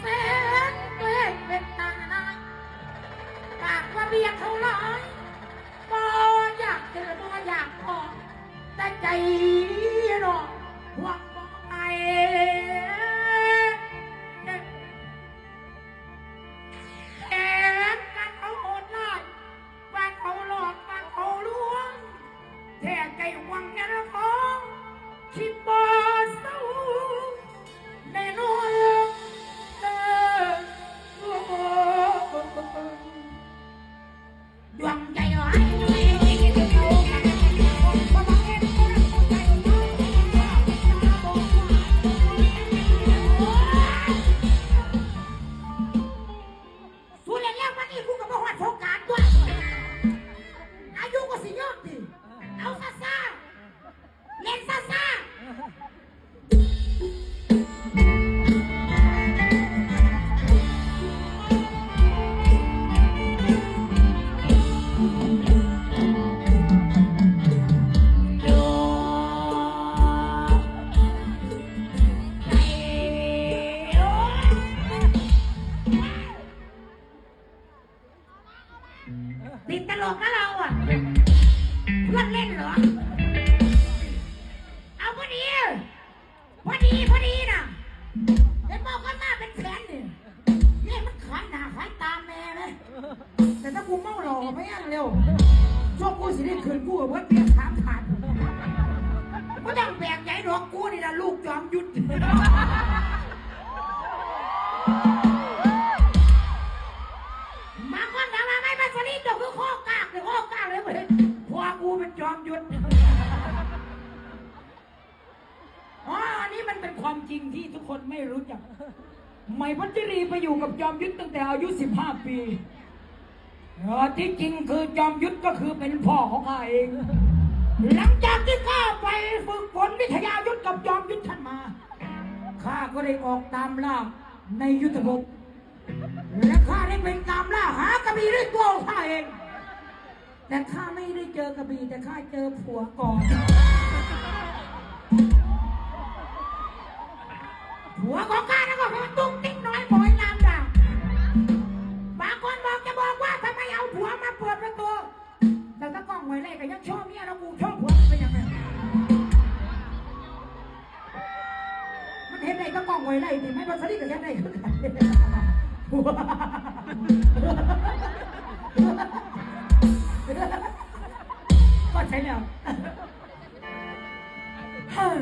แสนเกล้เป็นตาหนายปากว่าเบียดเท่าไรบ่อยากเจอบ่อยากออกแต่ใจรอหวังบ่ไปแอบกันเขาโหดร้ายว่าเขาหลอกว่าเขาลวงแท้ใจหวังแค่ละของคิดบ่ ติดตลกนะเราอะเพื่อนเล่นเหรอ เอาพอดีพอดีพอดีนะเห็นบอกกันมาเป็นแสนเนี่ยนี่มันขายหนาขายตาแม่เลยแต่ถ้ากูเมาหล่อไม่ยังเร็วชอบกูสิได้คืนกูกับเพื่อนเพียงถามขาดก็ต้องแบกใหญ่ดอกกูนี่ละลูกจอมยุทธ เลยข้อกาเลยเว้ยพอกูเป็นจอมยุทธอ๋ออันนี้มันเป็นความจริงที่ทุกคนไม่รู้จักไหมพัชรีไปอยู่กับจอมยุทธตั้งแต่อายุ 15 ปีเออที่จริงคือจอมยุทธก็คือเป็นพ่อของข้าเอง หลังจากที่ข้าไปฝึกฝนวิทยายุทธกับจอมยุทธท่านมา ข้าก็ได้ออกตามล่าในยุทธภพและข้าได้เป็นตามล่าหากระบี่ด้วยตัว แต่ข้าไม่ได้เจอกระบี่แต่ข้าเจอผัวก่อน ผัวของข้านั่นก็คือตุ้งติ๊งน้อยบอยน้ำด่างบางคนบอกจะบอกว่าทำไมเอาผัวมาเปิดประตูแต่ถ้ากล้องไว้เลยก็ยังชอบเมียแล้วกูชอบผัวมันเป็นยังไงมันเห็นได้ก็กล้องไว้เลยดิไม่มาสลิดกับฉันได้คือกัน ช่แล้วฮ้ย